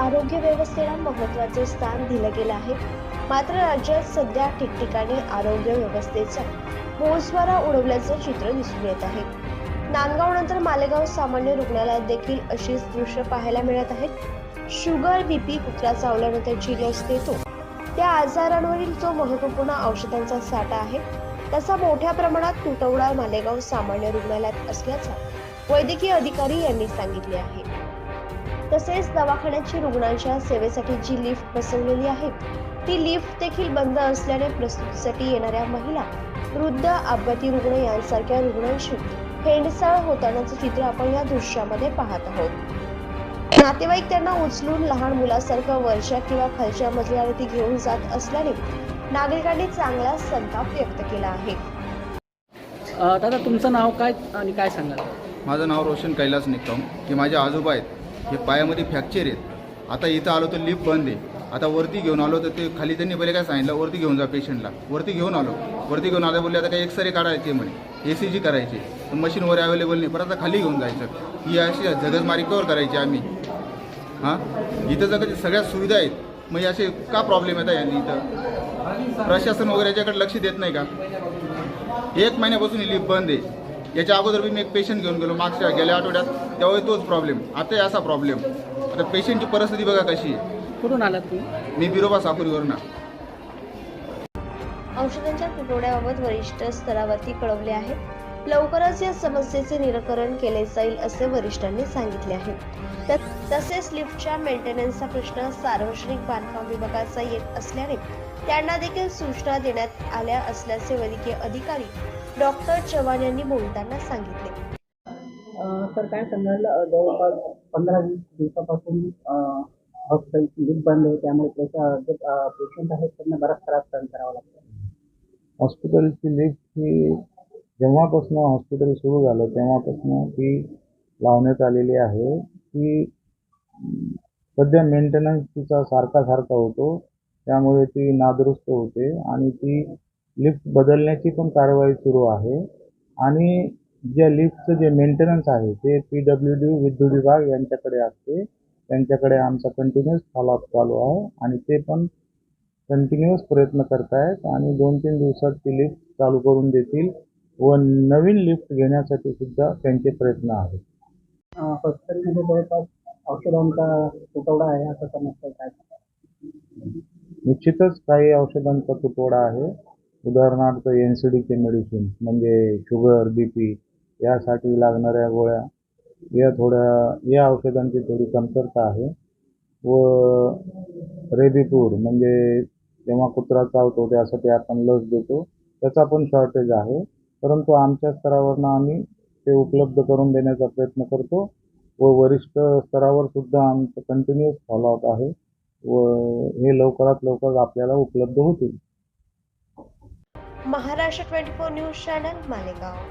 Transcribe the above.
आरोग्य व्यवस्थेला महत्त्वाचे स्थान दिलं गेलं आहे. मात्र राज्यात सध्या ठिकठिकाणी आरोग्य व्यवस्थेचा मोजवारा उडवल्याचं चित्र दिसून येत आहे. नांदगाव नंतर मालेगाव सामान्य रुग्णालयात देखील अशीच दृश्य पाहायला मिळत आहेत. शुगर बीपी कुत्रा चावल्यानंतर त्याची लस देतो. त्या आजारांवरील जो महत्त्वपूर्ण औषधांचा साठा आहे. त्याचा मोठ्या प्रमाणात तुटवडा मालेगाव सामान्य रुग्णालयात असल्याचा वैद्यकीय अधिकारी यांनी सांगितले आहे. तसेच दवाखान्याची रुग्णांच्या सेवेसाठी जी लिफ्ट बसवलेली आहे ती लिफ्ट देखील बंद असल्याने प्रस्तुतीसाठी येणाऱ्या महिला वृद्ध अपघाती रुग्ण यांसारख्या रुग्णांशी हेंडसाळ होतानाचं चित्र आपण या दृश्यामध्ये पाहत आहोत. नातेवाईक त्यांना उचलून लहान मुलासारखं वरच्या किंवा खालच्या मजल्यावरती घेऊन जात असल्याने नागरिकांनी चांगला संताप व्यक्त केला आहे. दादा तुमचं नाव काय आणि काय सांगाल? माझं नाव रोशन कैलास निकम. हे माझे आजोबा आहेत. हे पायामध्ये फ्रॅक्चर आहेत. आता इथं आलो तर लिफ्ट बंद आहे. आता वरती घेऊन आलो तर ते खाली त्यांनी पहिले काय सांगितलं? वरती घेऊन जा पेशंटला वरती घेऊन आलो. वरती घेऊन आता बोलले आता काही एक्सरे काढायचे म्हणे. ए सी जी करायची. पण मशीन वर अवेलेबल नाही. परत आता खाली घेऊन जायचं. ही अशी जगजमारी कवर करायची आम्ही. हां? इथं जर सगळ्या सुविधा आहेत. मग असे का प्रॉब्लेम येतात यांनी इथं? प्रशासन वगैरे याच्याकडे लक्ष देत नाही का? एक महिन्यापासून ही लिफ्ट बंद आहे. याच्या अगोदर मी एक पेशंट घेऊन गेलो मागच्या गेल्या आठवड्यात. त्यावेळी तोच प्रॉब्लेम आताही असा प्रॉब्लेम आता पेशंटची परिस्थिती बघा कशी आहे. कुठून आलात तुम्ही? मी बिरोबा साकुरीवरनं औषधांच्या तुटवड्याबाबत वरिष्ठ स्तरावरती कळवले आहे. लवकरच या समस्येचे निराकरण केले जाईल असे वरिष्ठांनी सांगितले आहे. त- तसेच लिफ्टच्या मेंटेनन्सचा प्रश्न सार्वजनिक बांधकाम विभागाचा येत असल्याने त्यांना देखील सूचना देण्यात आल्या असल्याचे वैद्यकीय अधिकारी डॉक्टर चव्हाण यांनी बोलताना सांगितले. तर काय सांगाल? अ, जवळपास पंधरा वीस दिवसापासून हॉस्पिटलची लिफ्ट बंद आहे. त्यामुळे त्याच्या पेशंट आहेत त्यांना बराच त्रास सहन करावा लागतो. हॉस्पिटलची लिफ्ट ही जेव्हापासून हॉस्पिटल सुरू झालं तेव्हापासून ती लावण्यात आलेली आहे. ती सध्या मेंटेनन्स तिचा सारखा सारखा होतो. त्यामुळे ती नादुरुस्त होते आणि ती लिफ्ट बदलण्याची पण कारवाई सुरू आहे. आणि ज्या लिफ्टचं जे मेंटेनन्स आहे ते पी डब्ल्यू डी विद्युत विभाग यांच्याकडे असते. त्यांच्याकडे आमचा कंटिन्युअस फॉलोअप चालू आहे आणि ते पण कंटिन्युअस प्रयत्न करतायत आणि दोन तीन दिवसात ती लिफ्ट चालू करून देतील व नवीन लिफ्ट घेण्यासाठी सुद्धा त्यांचे प्रयत्न आहेत. हॉस्पिटलमध्ये जवळपास औषधांचा तुटवडा आहे असं समजतं काय? निश्चितच काही औषधांचा तुटवडा आहे. उदाहरणार्थ एन सी डीचे मेडिसिन म्हणजे शुगर बी पी यासाठी लागणाऱ्या गोळ्या या थोड्या या औषधांची थोडी कमतरता आहे. व रेबीपूर म्हणजे जेव्हा कुत्रा चावतो त्यासाठी आपण लस देतो त्याचा पण शॉर्टेज आहे. परंतु आमच्या स्तरावरनं आम्ही ते उपलब्ध करून देण्याचा प्रयत्न करतो. व वरिष्ठ स्तरावर सुद्धा आमचं कंटिन्युअस फॉलोअप आहे. व हे लवकरात लवकर आपल्याला उपलब्ध होतील. Maharashtra twenty four news channel Malegaon.